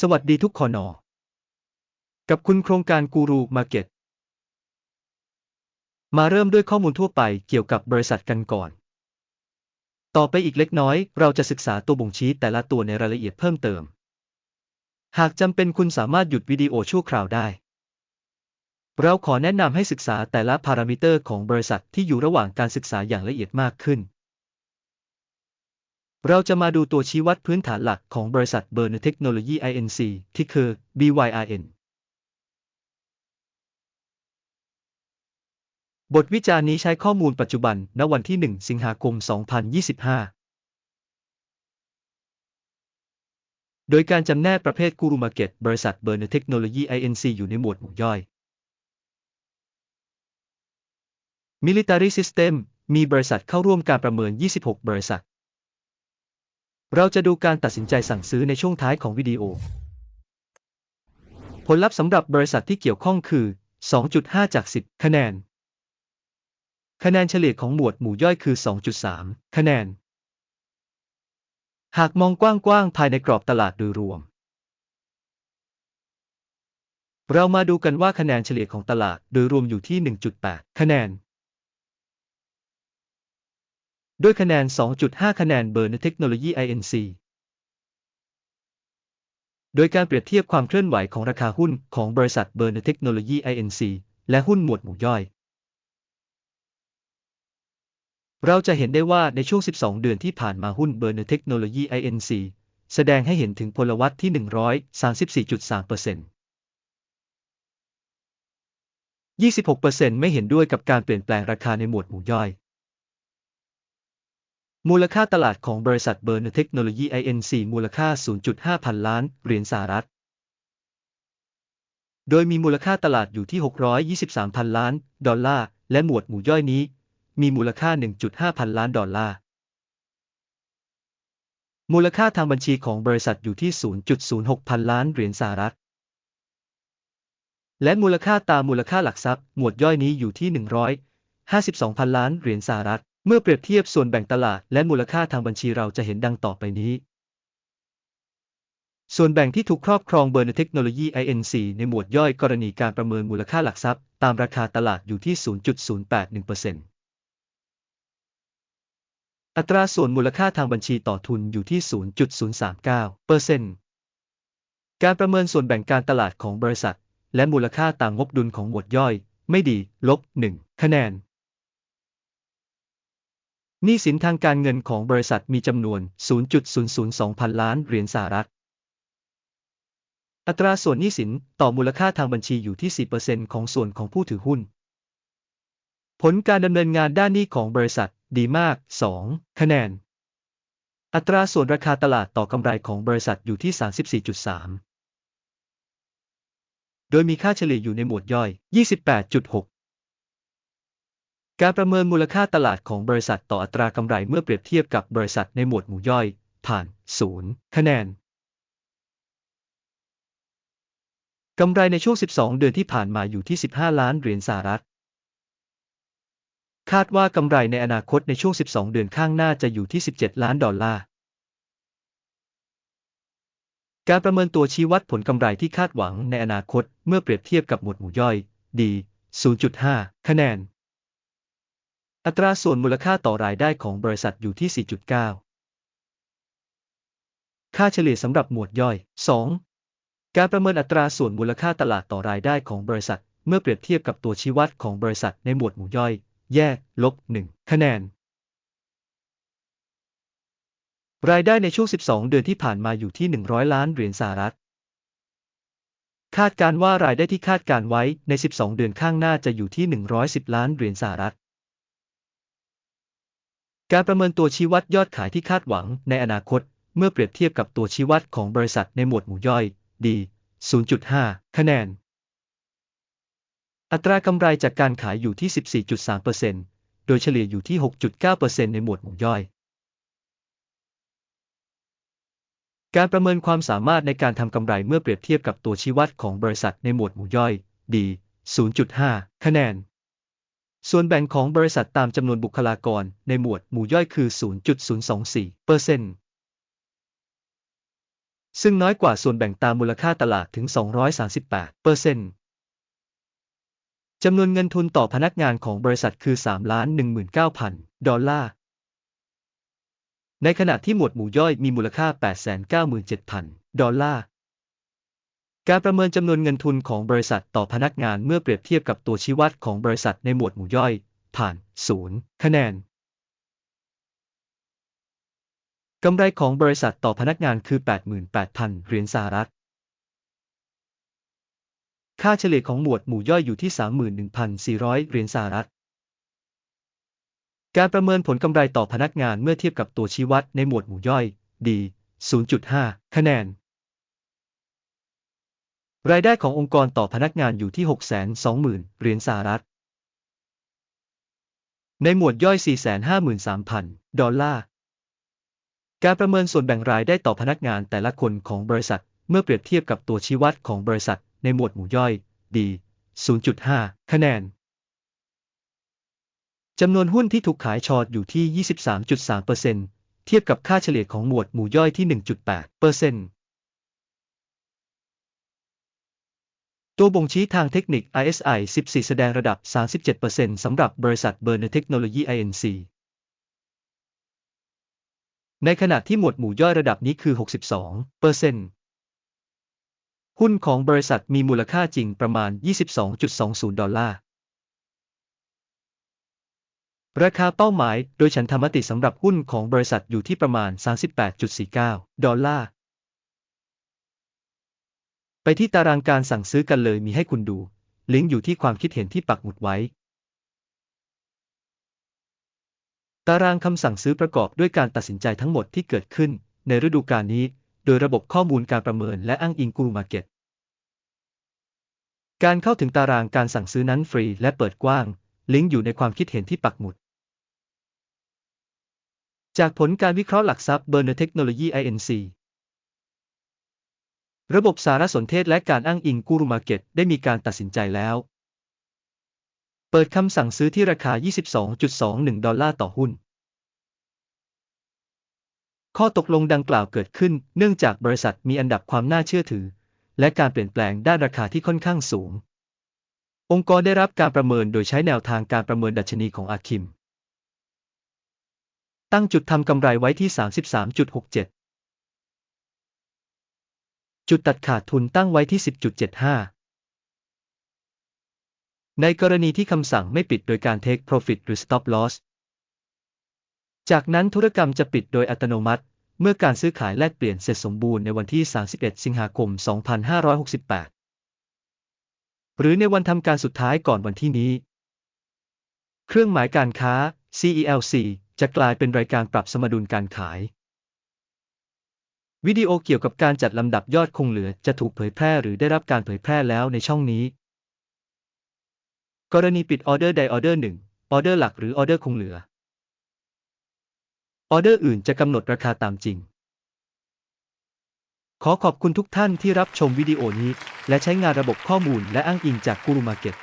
สวัสดีทุกคนอกับคุณโครงการกูรูมาเก็ต มาเริ่มด้วยข้อมูลทั่วไปเกี่ยวกับบริษัทกันก่อน ต่อไปอีกเล็กน้อย เราจะศึกษาตัวบ่งชี้แต่ละตัวในรายละเอียดเพิ่มเติม หากจำเป็นคุณสามารถหยุดวิดีโอชั่วคราวได้ เราขอแนะนำให้ศึกษาแต่ละพารามิเตอร์ของบริษัทที่อยู่ระหว่างการศึกษาอย่างละเอียดมากขึ้น เราจะมาดูตัวชี้วัดพื้นฐานหลักของบริษัทเบอร์นเทคโนโลยี Inc ที่คือ BYRN บทวิจารณ์นี้ใช้ข้อมูลปัจจุบัน ณ วันที่ 1 สิงหาคม 2025 โดยการจำแนกประเภทกูรูมาเก็ตบริษัทเบอร์นเทคโนโลยี Inc อยู่ในหมวดหมู่ย่อย Military System มีบริษัทเข้าร่วมการประเมิน 26 บริษัท เราจะดูการตัดสินใจสั่งซื้อในช่วงท้ายของวิดีโอ ผลลัพธ์สำหรับบริษัทที่เกี่ยวข้องคือ 2.5 จาก 10 คะแนน คะแนนเฉลี่ยของหมวดหมู่ย่อยคือ 2.3 คะแนน หากมองกว้างๆภายในกรอบตลาดโดยรวม เรามาดูกันว่าคะแนนเฉลี่ยของตลาดโดยรวมอยู่ที่ 1.8 คะแนน ด้วยคะแนน 2.5 คะแนนเบอร์นเทคโนโลยี INC โดยการเปรียบเทียบความเคลื่อนไหวของราคาหุ้นของบริษัทเบอร์นเทคโนโลยี INC และหุ้นหมวดหมู่ย่อย เราจะเห็นได้ว่าในช่วง 12 เดือนที่ผ่านมาหุ้นเบอร์นเทคโนโลยี INC แสดงให้เห็นถึงพลวัตที่ 134.3% 26%ไม่เห็นด้วยกับการเปลี่ยนแปลงราคาในหมวดหมู่ย่อย มูลค่าตลาดของบริษัทเบอร์นเทคโนโลยี INC มูลค่า 0.5 พันล้านเหรียญสหรัฐ โดยมีมูลค่าตลาดอยู่ที่ 623 พันล้าน ดอลลาร์ และหมวดหมู่ย่อยนี้ มีมูลค่า 1.5 พันล้านดอลลาร์ มูลค่าทางบัญชีของบริษัทอยู่ที่ 0.06 พันล้านเหรียญสหรัฐ และมูลค่าตามมูลค่าหลักทรัพย์ หมวดย่อยนี้อยู่ที่ 152 พันล้านเหรียญสหรัฐ เมื่อเปรียบเทียบส่วนแบ่งตลาดและมูลค่าทางบัญชีเราจะเห็นดังต่อไปนี้ ส่วนแบ่งที่ถูกครอบครองเบอร์นเทคโนโลยี INC ในหมวดย่อยกรณีการประเมินมูลค่าหลักทรัพย์ ตามราคาตลาดอยู่ที่ 0.081%อัตราส่วนมูลค่าทางบัญชีต่อทุนอยู่ที่ 0.039%การประเมินส่วนแบ่งการตลาดของบริษัท และมูลค่าต่ามงบดุลของหมวดย่อย ไม่ดี ลบ 1 คะแนน หนี้สินทางการเงินของบริษัทมีจำนวน 0.002 พันล้านเหรียญสหรัฐ อัตราส่วนหนี้สินต่อมูลค่าทางบัญชีอยู่ที่ 4%ของส่วนของผู้ถือหุ้น ผลการดำเนินงานด้านหนี้ของบริษัทดีมาก 2 คะแนน อัตราส่วนราคาตลาดต่อกำไรของบริษัทอยู่ที่ 34.3 โดยมีค่าเฉลี่ยอยู่ในหมวดย่อย 28.6 การประเมินมูลค่าตลาดของบริษัทต่ออัตรากำไรเมื่อเปรียบเทียบกับบริษัทในหมวดหมู่ย่อย ผ่าน 0 คะแนน กำไรในช่วง 12 เดือนที่ผ่านมาอยู่ที่ 15 ล้านเหรียญสหรัฐ คาดว่ากำไรในอนาคตในช่วง 12 เดือนข้างหน้าจะอยู่ที่ 17 ล้านดอลลาร์ การประเมินตัวชี้วัดผลกำไรที่คาดหวังในอนาคตเมื่อเปรียบเทียบกับหมวดหมู่ย่อยดี0.5 คะแนน อัตราส่วนมูลค่าต่อรายได้ของบริษัทอยู่ที่ 4.9 ค่าเฉลี่ยสำหรับหมวดย่อย 2. การประเมินอัตราส่วนมูลค่าตลาดต่อรายได้ของบริษัท เมื่อเปรียบเทียบกับตัวชี้วัดของบริษัทในหมวดหมู่ย่อย แยก ลบ 1 คะแนน รายได้ในช่วง 12 เดือนที่ผ่านมาอยู่ที่ 100 ล้านเหรียญสหรัฐ คาดการว่ารายได้ที่คาดการไว้ใน 12 เดือนข้างหน้าจะอยู่ที่ 110 ล้านเหรียญสหรัฐ การประเมินตัวชี้วัดยอดขายที่คาดหวังในอนาคต เมื่อเปรียบเทียบกับตัวชี้วัดของบริษัทในหมวดหมู่ย่อย ดี 0.5 คะแนน อัตรากำไรจากการขายอยู่ที่ 14.3%โดยเฉลี่ยอยู่ที่ 6.9%ในหมวดหมู่ย่อย การประเมินความสามารถในการทำกำไรเมื่อเปรียบเทียบกับตัวชี้วัดของบริษัทในหมวดหมู่ย่อย ดี 0.5 คะแนน ส่วนแบ่งของบริษัทตามจำนวนบุคลากรในหมวดหมู่ย่อยคือ 0.024เปอร์เซ็นต์ซึ่งน้อยกว่าส่วนแบ่งตามมูลค่าตลาดถึง 238เปอร์เซ็นต์จำนวนเงินทุนต่อพนักงานของบริษัทคือ 3 19,000 ดอลลาร์ ในขณะที่หมวดหมู่ย่อยมีมูลค่า 897,000 ดอลลาร์ การประเมินจำนวนเงินทุนของบริษัทต่อพนักงานเมื่อเปรียบเทียบกับตัวชี้วัดของบริษัทในหมวดหมู่ย่อย ผ่าน 0 คะแนน กำไรของบริษัทต่อพนักงานคือ 88,000 เหรียญสหรัฐ ค่าเฉลี่ยของหมวดหมู่ย่อยอยู่ที่ 31,400 เหรียญสหรัฐ การประเมินผลกำไรต่อพนักงานเมื่อเทียบกับตัวชี้วัดในหมวดหมู่ย่อย D 0.5 คะแนน รายได้ขององค์กรต่อพนักงานอยู่ที่ 620,000 เหรียญสหรัฐ ในหมวดย่อย 453,000 ดอลลาร์ การประเมินส่วนแบ่งรายได้ต่อพนักงานแต่ละคนของบริษัท เมื่อเปรียบเทียบกับตัวชี้วัดของบริษัท ในหมวดหมู่ย่อย D 0.5 คะแนน จำนวนหุ้นที่ถูกขายชอตอยู่ที่ 23.3%เทียบกับค่าเฉลี่ยของหมวดหมู่ย่อยที่ 1.8%ตั ตัวบ่งชี้ทางเทคนิค ISI 14 แสดงระดับ 37%สำหรับบริษัท Burner Technology Inc. ในขณะที่หมวดหมู่ย่อยระดับนี้คือ 62%หุ้นของบริษัทมีมูลค่าจริงประมาณ 22.20 ดอลลาร์ ราคาเป้าหมายโดยฉันธรรมติสำหรับหุ้นของบริษัทอยู่ที่ประมาณ 38.49 ดอลลาร์ ไปที่ตารางการสั่งซื้อกันเลยมีให้คุณดู ลิงก์อยู่ที่ความคิดเห็นที่ปักหมุดไว้ ตารางคำสั่งซื้อประกอบด้วยการตัดสินใจทั้งหมดที่เกิดขึ้น ในฤดูกาลนี้ โดยระบบข้อมูลการประเมินและอ้างอิงกูมาเก็ต การเข้าถึงตารางการสั่งซื้อนั้นฟรีและเปิดกว้าง ลิงก์อยู่ในความคิดเห็นที่ปักหมุดจากผลการวิเคราะห์หลักทรัพย์ Burner Technology Inc. ระบบสารสนเทศและการอ้างอิงกูรูมาเก็ตได้มีการตัดสินใจแล้ว เปิดคำสั่งซื้อที่ราคา 22.21 ดอลลาร์ต่อหุ้น ข้อตกลงดังกล่าวเกิดขึ้น เนื่องจากบริษัทมีอันดับความน่าเชื่อถือ และการเปลี่ยนแปลงด้านราคาที่ค่อนข้างสูง องค์กรได้รับการประเมินโดยใช้แนวทางการประเมินดัชนีของอาคิม ตั้งจุดทำกำไรไว้ที่ 33.67 จุดตัดขาดทุนตั้งไว้ที่ 10.75 ในกรณีที่คำสั่งไม่ปิดโดยการ take profit หรือ stop loss จากนั้นธุรกรรมจะปิดโดยอัตโนมัติ เมื่อการซื้อขายแลกเปลี่ยนเสร็จสมบูรณ์ในวันที่ 31 สิงหาคม 2568 หรือในวันทำการสุดท้ายก่อนวันที่นี้ เครื่องหมายการค้า CELC จะกลายเป็นรายการปรับสมดุลการขาย วิดีโอเกี่ยวกับการจัดลำดับยอดคงเหลือจะถูกเผยแพร่หรือได้รับการเผยแพร่แล้วในช่องนี้ กรณีปิดออเดอร์ใดออเดอร์หนึ่งออเดอร์หลักหรือออเดอร์คงเหลือ ออเดอร์อื่นจะกำหนดราคาตามจริง ขอขอบคุณทุกท่านที่รับชมวิดีโอนี้ และใช้งานระบบข้อมูลและอ้างอิงจากกูรูมาเก็ต